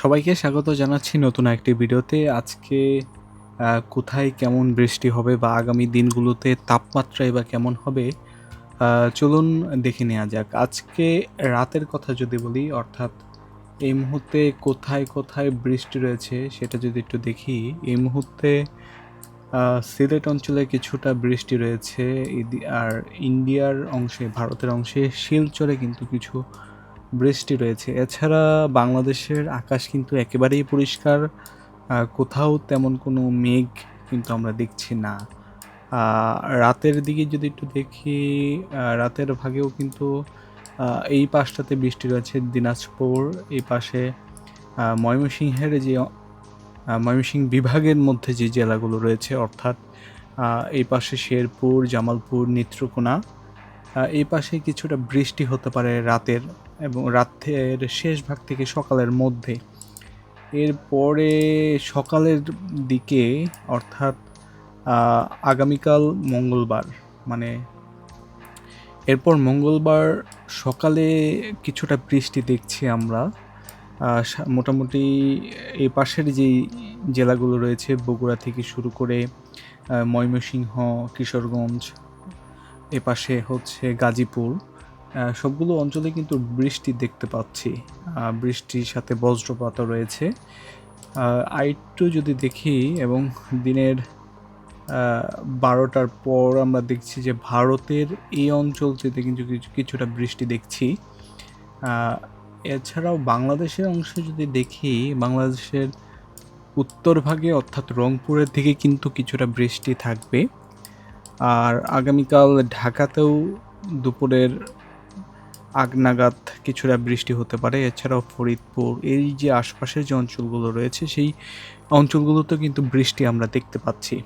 সবাইকে স্বাগত জানাচ্ছি নতুন একটি ভিডিওতে। আজকে কোথায় কেমন বৃষ্টি হবে বা আগামী দিনগুলোতে তাপমাত্রায় বা কেমন হবে চলুন দেখে নেওয়া যাক। আজকে রাতের কথা যদি বলি, অর্থাৎ এই মুহূর্তে কোথায় কোথায় বৃষ্টি রয়েছে সেটা যদি একটু দেখি, এই মুহূর্তে সিলেট অঞ্চলে কিছুটা বৃষ্টি রয়েছে। আর ইন্ডিয়ার অংশে, ভারতের অংশে শিলচরে কিন্তু কিছু বৃষ্টি রয়েছে। এছাড়া বাংলাদেশের আকাশ কিন্তু একেবারেই পরিষ্কার কোথাও তেমন কোনো মেঘ কিন্তু আমরা দেখছি না। রাতের দিকে যদি একটু দেখি রাতের ভাগেও কিন্তু এই পাশটাতে বৃষ্টি রয়েছে দিনাজপুর, এই পাশে ময়মনসিংহের যে ময়মনসিংহ বিভাগের মধ্যে যে জেলাগুলো রয়েছে, অর্থাৎ এই পাশে শেরপুর, জামালপুর, নেত্রকোনা এই পাশে কিছুটা বৃষ্টি হতে পারে রাতের এবং রাতের শেষ ভাগ থেকে সকালের মধ্যে। এরপরে সকালের দিকে, অর্থাৎ আগামীকাল মঙ্গলবার মানে এরপর মঙ্গলবার সকালে কিছুটা বৃষ্টি দেখছি আমরা। মোটামুটি এই পাশের যেই জেলাগুলো রয়েছে, বগুড়া থেকে শুরু করে ময়মনসিংহ, কিশোরগঞ্জ এ পাশে হচ্ছে গাজীপুর। সবগুলো অঞ্চলে কিন্তু বৃষ্টি দেখতে পাচ্ছি। বৃষ্টির সাথে বজ্রপাতও রয়েছে। আরেকটু যদি দেখি এবং দিনের বারোটার পর আমরা দেখছি যে ভারতের এই অঞ্চলটিতে কিন্তু কিছু, কিছুটা বৃষ্টি দেখছি। এছাড়াও বাংলাদেশের অংশে যদি দেখি, বাংলাদেশের উত্তর ভাগে অর্থাৎ রংপুরের দিকে কিন্তু কিছুটা বৃষ্টি থাকবে। আর আগামীকাল ঢাকাতেও দুপুরের আগ নাগাদ কিছুটা বৃষ্টি হতে পারে। এছাড়াও ফরিদপুর, এই যে আশপাশের যে অঞ্চলগুলো রয়েছে, সেই অঞ্চলগুলোতে কিন্তু বৃষ্টি আমরা দেখতে পাচ্ছি।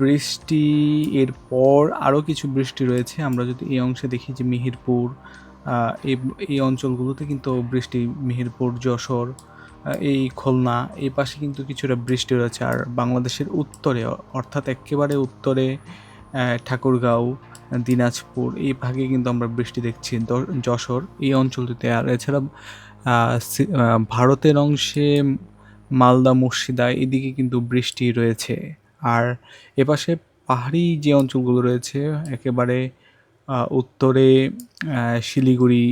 বৃষ্টি এর পর আরও কিছু বৃষ্টি রয়েছে। আমরা যদি এই অংশে দেখি যে মিহিরপুর এই অঞ্চলগুলোতে কিন্তু বৃষ্টি, মিহিরপুর, যশোর এই খুলনা, এই পাশে কিন্তু কিছুটা বৃষ্টি রয়েছে। আর বাংলাদেশের উত্তরে অর্থাৎ একেবারে উত্তরে ঠাকুরগাঁও দিনাজপুর, এই ভাগে কিন্তু আমরা বৃষ্টি দেখছি যশোর, এই অঞ্চলটিতে। আর এছাড়া ভারতের অংশে মালদা, মুর্শিদা এদিকে কিন্তু বৃষ্টি রয়েছে। আর এপাশে পাহাড়ি যে অঞ্চলগুলো রয়েছে, একেবারে উত্তরে শিলিগুড়ি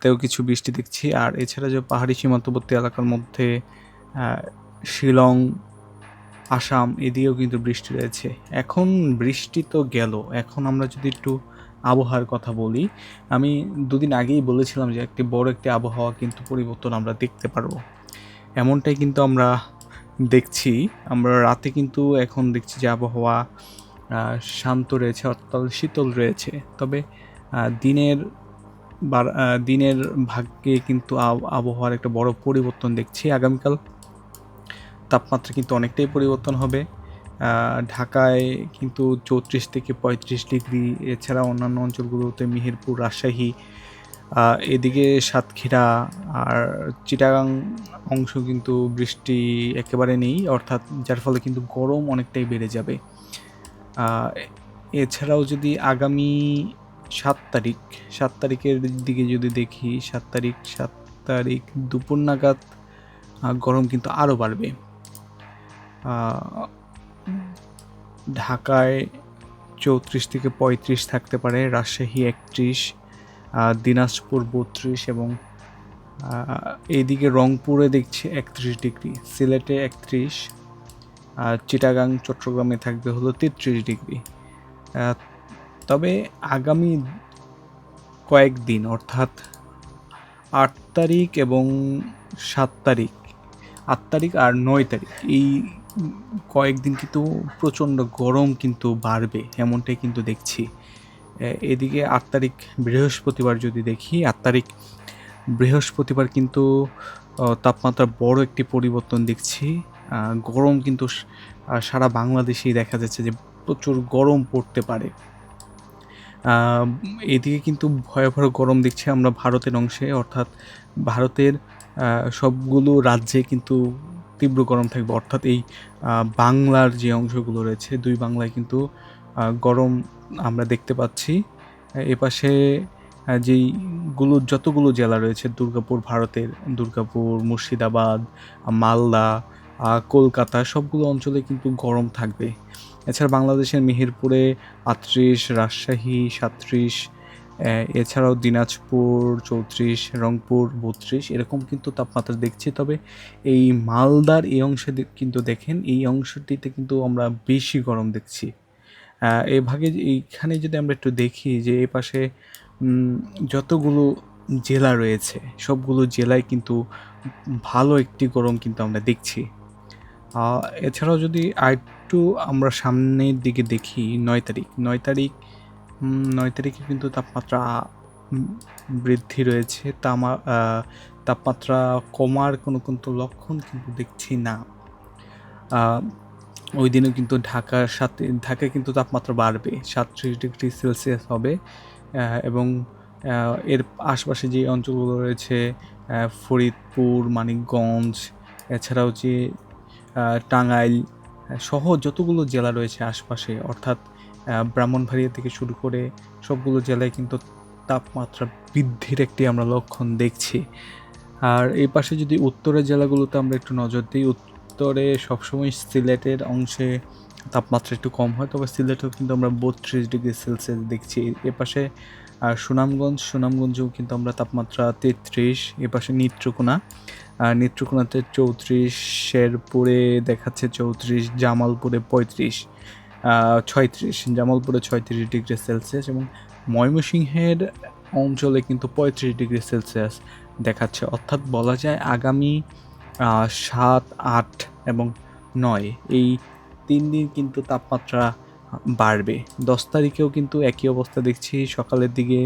তেও কিছু বৃষ্টি দেখছি। আর এছাড়া যে পাহাড়ি সীমান্তবর্তী এলাকার মধ্যে শিলং আসাম, এদিকেও কিন্তু বৃষ্টি রয়েছে। এখন বৃষ্টি তো গেল। এখন আমরা যদি একটু আবহাওয়ার কথা বলি, আমি দুদিন আগেই বলেছিলাম যে একটি বড় একটি আবহাওয়া কিন্তু পরিবর্তন আমরা দেখতে পারব। এমনটাই কিন্তু আমরা দেখছি। আমরা রাতে কিন্তু এখন দেখছি যে আবহাওয়া শান্ত রয়েছে অর্থাৎ শীতল রয়েছে। তবে দিনের দিনের ভাগ্যে কিন্তু আব- আবহাওয়ার একটা বড় পরিবর্তন দেখছি। আগামীকাল তাপমাত্রা কিন্তু অনেকটাই পরিবর্তন হবে। ঢাকায় কিন্তু চৌত্রিশ থেকে পঁয়ত্রিশ ডিগ্রি, এছাড়া অন্যান্য অঞ্চলগুলোতে মিহিরপুর, রাজশাহী এদিকে সাতক্ষীরা আর চিটাগাং অংশ কিন্তু বৃষ্টি একেবারে নেই, অর্থাৎ যার ফলে কিন্তু গরম অনেকটাই বেড়ে যাবে। এছাড়াও যদি আগামী সাত তারিখ, সাত তারিখের দিকে যদি দেখি, সাত তারিখ সাত তারিখ দুপুর নাগাদ গরম কিন্তু আরও বাড়বে। ঢাকায় চৌত্রিশ থেকে পঁয়ত্রিশ থাকতে পারে, রাজশাহী একত্রিশ দিনাজপুর বত্রিশ এবং এইদিকে রংপুরে দেখছি একত্রিশ ডিগ্রি, সিলেটে একত্রিশ, আর চিটাগাং, চট্টগ্রামে থাকবে হলো তেত্রিশ ডিগ্রি। তবে আগামী কয়েকদিন, অর্থাৎ আট তারিখ এবং সাত তারিখ, আট তারিখ আর নয় তারিখ, এই কয়েকদিন কিন্তু প্রচণ্ড গরম কিন্তু বাড়বে, এমনটাই কিন্তু দেখছি। এদিকে আট তারিখ বৃহস্পতিবার যদি দেখি, আট তারিখ বৃহস্পতিবার কিন্তু তাপমাত্রা বড় একটি পরিবর্তন দেখছি। গরম কিন্তু সারা বাংলাদেশেই দেখা যাচ্ছে যে প্রচুর গরম পড়তে পারে। এদিকে কিন্তু ভয়াবহ গরম দেখছি আমরা ভারতের অংশে, অর্থাৎ ভারতের সবগুলো রাজ্যে কিন্তু তীব্র গরম থাকবে। অর্থাৎ এই বাংলার যে অংশগুলো রয়েছে, দুই বাংলায় কিন্তু গরম আমরা দেখতে পাচ্ছি। এপাশে যেইগুলো যতগুলো জেলা রয়েছে, দুর্গাপুর, ভারতের দুর্গাপুর, মুর্শিদাবাদ, মালদা কলকাতা, সবগুলো অঞ্চলে কিন্তু গরম থাকবে। এছাড়া বাংলাদেশের মেহেরপুরে আটত্রিশ, রাজশাহী সাতত্রিশ এছাড়াও দিনাজপুর চৌত্রিশ রংপুর বত্রিশ এরকম কিন্তু তাপমাত্রা দেখছি। তবে এই মালদার এই অংশে কিন্তু দেখেন এই অংশটিতে কিন্তু আমরা বেশি গরম দেখছি। আহ, এই ভাগে এইখানে যদি আমরা একটু দেখি যে এই পাশে যতগুলো জেলা রয়েছে সবগুলো জেলায় কিন্তু ভালো একটি গরম কিন্তু আমরা দেখছি। এছাড়াও যদি আরেকটু আমরা সামনের দিকে দেখি নয় তারিখ। নয় তারিখ নয় তারিখে কিন্তু তাপমাত্রা বৃদ্ধি রয়েছে। তামা তাপমাত্রা কমার কোনো কিন্তু লক্ষণ কিন্তু দেখছি না। ওই দিনও কিন্তু ঢাকার সাথে, ঢাকায় কিন্তু তাপমাত্রা বাড়বে, সাতত্রিশ ডিগ্রি সেলসিয়াস হবে। এবং এর আশপাশে যে অঞ্চলগুলো রয়েছে ফরিদপুর, মানিকগঞ্জ, এছাড়াও যে টাঙ্গাইল সহ যতগুলো জেলা রয়েছে আশপাশে, অর্থাৎ ব্রাহ্মণবাড়িয়া থেকে শুরু করে সবগুলো জেলায় কিন্তু তাপমাত্রা বৃদ্ধির একটি আমরা লক্ষণ দেখছি। আর এই পাশে যদি উত্তরের জেলাগুলোতে আমরা একটু নজর দিই, উত্তরে সবসময় সিলেটের অংশে তাপমাত্রা একটু কম হয়, তবে সিলেটেও কিন্তু আমরা বত্রিশ ডিগ্রি সেলসিয়াস দেখছি। এ পাশে আর সুনামগঞ্জ, সুনামগঞ্জেও কিন্তু আমরা তাপমাত্রা তেত্রিশ, এ পাশে নেত্রকোনা। আর নেত্রকোনাতে চৌত্রিশের পরে দেখাচ্ছে চৌত্রিশ, জামালপুরে পঁয়ত্রিশ। ছয়ত্রিশ, জামালপুরে ছয়ত্রিশ ডিগ্রি সেলসিয়াস এবং ময়মনসিংহের অঞ্চলে কিন্তু পঁয়ত্রিশ ডিগ্রি সেলসিয়াস দেখাচ্ছে। অর্থাৎ বলা যায় আগামী সাত, আট এবং নয়, এই তিন দিন কিন্তু তাপমাত্রা বাড়বে। দশ তারিখেও কিন্তু একই অবস্থা দেখছি, সকালের দিকে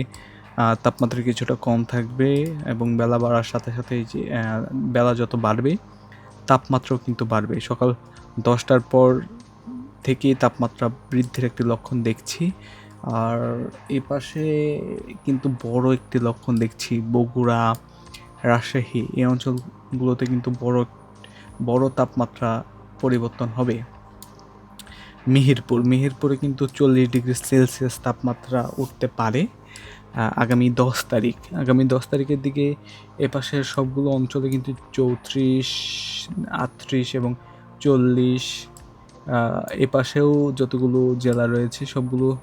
তাপমাত্রা কিছুটা কম থাকবে এবং বেলা বাড়ার সাথে সাথে যে বেলা যত বাড়বে, তাপমাত্রাও কিন্তু বাড়বে। সকাল দশটার পর থেকেই তাপমাত্রা বৃদ্ধির একটি লক্ষণ দেখছি। আর এ পাশে কিন্তু বড় একটি লক্ষণ দেখছি, বগুড়া, রাজশাহী এই অঞ্চলগুলোতে কিন্তু বড় বড় তাপমাত্রা পরিবর্তন হবে। মিহিরপুর, মিহিরপুরে কিন্তু চল্লিশ ডিগ্রি সেলসিয়াস তাপমাত্রা উঠতে পারে আগামী দশ তারিখ। আগামী দশ তারিখের দিকে এপাশের সবগুলো অঞ্চলে কিন্তু চৌত্রিশ, আটত্রিশ এবং চল্লিশ এপাশেও যতগুলো জেলা রয়েছে, সবগুলো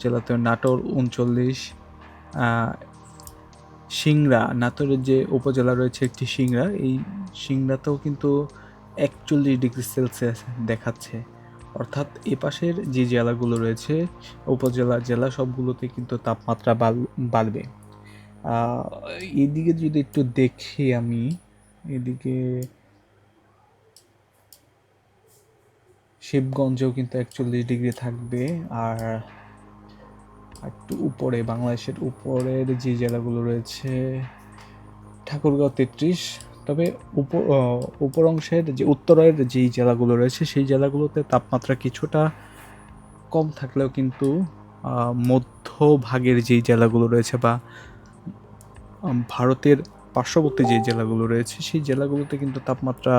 জেলাতে নাটোর উনচল্লিশ সিংড়া, নাটোরের যে উপজেলা রয়েছে একটি সিংড়া, এই সিংড়াতেও কিন্তু একচল্লিশ ডিগ্রি সেলসিয়াস দেখাচ্ছে। অর্থাৎ এপাশের যে জেলাগুলো রয়েছে, উপজেলা, জেলা সবগুলোতে কিন্তু তাপমাত্রা বাড়- বাড়বে। এদিকে যদি একটু দেখি আমি, এদিকে শিবগঞ্জেও কিন্তু একচল্লিশ ডিগ্রি থাকবে। আর একটু উপরে, বাংলাদেশের উপরের যে জেলাগুলো রয়েছে, ঠাকুরগাঁও তেত্রিশ। তবে উপর উপর অংশের যে উত্তরের যেই জেলাগুলো রয়েছে, সেই জেলাগুলোতে তাপমাত্রা কিছুটা কম থাকলেও কিন্তু মধ্যভাগের যেই জেলাগুলো রয়েছে বা ভারতের পার্শ্ববর্তী যে জেলাগুলো রয়েছে, সেই জেলাগুলোতে কিন্তু তাপমাত্রা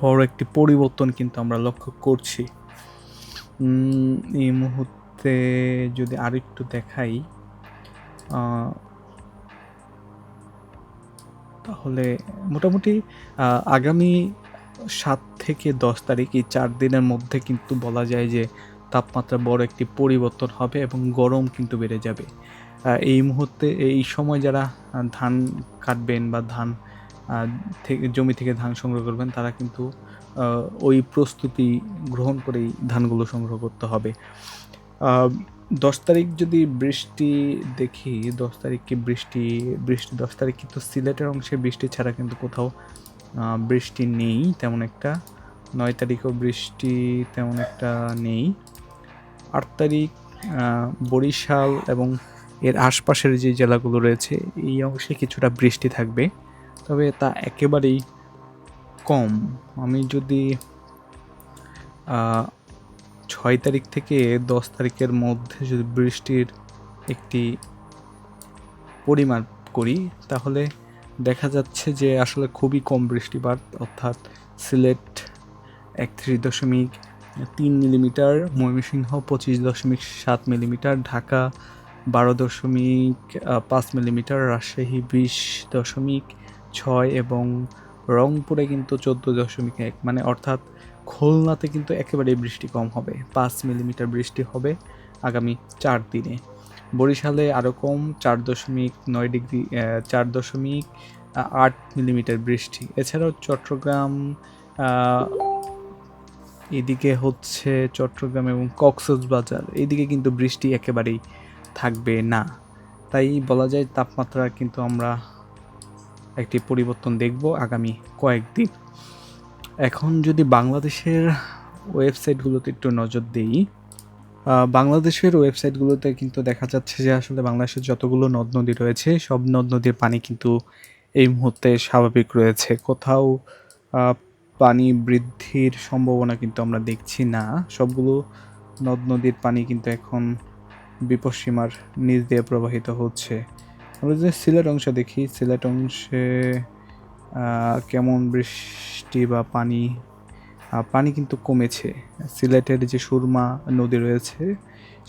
বড় একটি পরিবর্তন কিন্তু আমরা লক্ষ্য করছি। এই মুহূর্তে যদি আরেকটু দেখাই তাহলে মোটামুটি আগামী সাত থেকে দশ তারিখ, এই চার দিনের মধ্যে কিন্তু বলা যায় যে তাপমাত্রা বড় একটি পরিবর্তন হবে এবং গরম কিন্তু বেড়ে যাবে। এই মুহূর্তে, এই সময় যারা ধান কাটবেন বা ধান জমি থেকে ধান সংগ্রহ করবেন, তারা কিন্তু ওই প্রস্তুতি গ্রহণ করেই ধানগুলো সংগ্রহ করতে হবে। দশ তারিখ যদি বৃষ্টি দেখি, দশ তারিখ কি বৃষ্টি বৃষ্টি দশ তারিখ কিন্তু সিলেটের অংশে বৃষ্টি ছাড়া কিন্তু কোথাও বৃষ্টি নেই তেমন একটা। নয় তারিখও বৃষ্টি তেমন একটা নেই। আট তারিখ বরিশাল এবং এর আশপাশের যে জেলাগুলো রয়েছে, এই অংশে কিছুটা বৃষ্টি থাকবে। তবে তা একেবারেই কম। আমি যদি ছয় তারিখ থেকে দশ তারিখের মধ্যে যদি বৃষ্টির একটি পরিমাপ করি, তাহলে দেখা যাচ্ছে যে আসলে খুবই কম বৃষ্টিপাত, অর্থাৎ সিলেট একত্রিশ দশমিক তিন মিলিমিটার, ময়মনসিংহ পঁচিশ দশমিক সাত মিলিমিটার, ঢাকা বারো দশমিক পাঁচ মিলিমিটার, রাজশাহী বিশ দশমিক ছয় এবং রংপুরে কিন্তু চোদ্দ দশমিক এক মানে অর্থাৎ খুলনাতে কিন্তু একেবারেই বৃষ্টি কম হবে, পাঁচ মিলিমিটার বৃষ্টি হবে আগামী চার দিনে। বরিশালে আরও কম, চার দশমিক নয় ডিগ্রি চার দশমিক আট মিলিমিটার বৃষ্টি। এছাড়াও চট্টগ্রাম এদিকে হচ্ছে চট্টগ্রাম এবং কক্সবাজার, এদিকে কিন্তু বৃষ্টি একেবারেই থাকবে না। তাই বলা যায় তাপমাত্রা কিন্তু আমরা একটি পরিবর্তন দেখব আগামী কয়েকদিন। এখন যদি বাংলাদেশের ওয়েবসাইটগুলোতে একটু নজর দিই বাংলাদেশের ওয়েবসাইটগুলোতে কিন্তু দেখা যাচ্ছে যে আসলে বাংলাদেশের যতগুলো নদ নদী রয়েছে, সব নদ নদীর পানি কিন্তু এই মুহূর্তে স্বাভাবিক রয়েছে। কোথাও পানি বৃদ্ধির সম্ভাবনা কিন্তু আমরা দেখছি না। সবগুলো নদ নদীর পানি কিন্তু এখন বিপদসীমার নিচ দিয়ে প্রবাহিত হচ্ছে। আমরা যদি সিলেট অংশে দেখি, সিলেট অংশে কেমন বৃষ্টি বা পানি? পানি কিন্তু কমেছে। সিলেটের যে সুরমা নদী রয়েছে,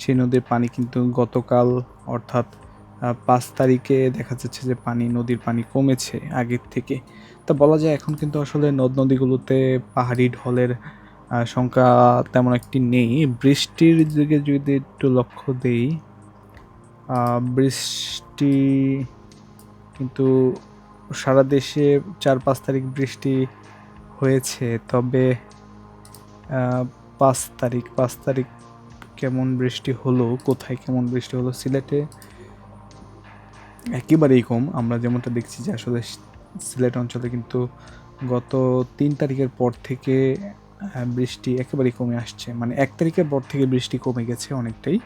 সেই নদীর পানি কিন্তু গতকাল, অর্থাৎ পাঁচ তারিখে দেখা যাচ্ছে যে পানি, নদীর পানি কমেছে আগের থেকে। তা বলা যায় এখন কিন্তু আসলে নদ নদীগুলোতে পাহাড়ি ঢলের সংখ্যা তেমন একটি নেই। বৃষ্টির দিকে যদি একটু লক্ষ্য দেই বৃষ্টি, কিন্তু সারা দেশে চার পাঁচ তারিখ বৃষ্টি হয়েছে, তবে পাঁচ তারিখ পাঁচ তারিখ কেমন বৃষ্টি হলো, কোথায় কেমন বৃষ্টি হলো, সিলেটে? একেবারেই কম, আমরা যেমনটা দেখছি যে আসলে সিলেট অঞ্চলে কিন্তু গত তিন তারিখের পর থেকে বৃষ্টি একেবারেই কমে আসছে মানে এক তারিখের পর থেকে বৃষ্টি কমে গেছে অনেকটাই।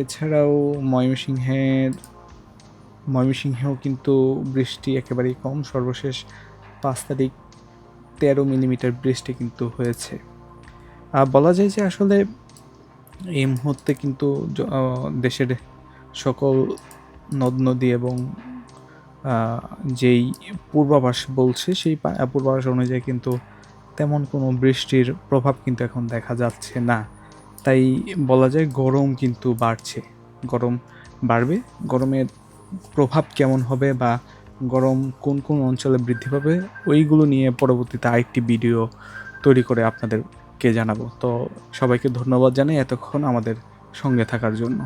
এছাড়াও ময়মনসিংহের ময়মনসিংহেও কিন্তু বৃষ্টি একেবারেই কম। সর্বশেষ পাঁচ তারিখ তেরো মিলিমিটার বৃষ্টি কিন্তু হয়েছে। বলা যায় যে আসলে এই মুহূর্তে কিন্তু দেশের সকল নদ নদী এবং যেই পূর্বাভাস বলছে, সেই পূর্বাভাস অনুযায়ী কিন্তু তেমন কোনো বৃষ্টির প্রভাব কিন্তু এখন দেখা যাচ্ছে না। তাই বলা যায় গরম কিন্তু বাড়ছে। গরম বাড়বে। গরমের প্রভাব কেমন হবে বা গরম কোন কোন অঞ্চলে বৃদ্ধি পাবে, ওইগুলো নিয়ে পরবর্তীতে আরেকটি ভিডিও তৈরি করে আপনাদেরকে জানাব। তো সবাইকে ধন্যবাদ জানাই এতক্ষণ আমাদের সঙ্গে থাকার জন্য।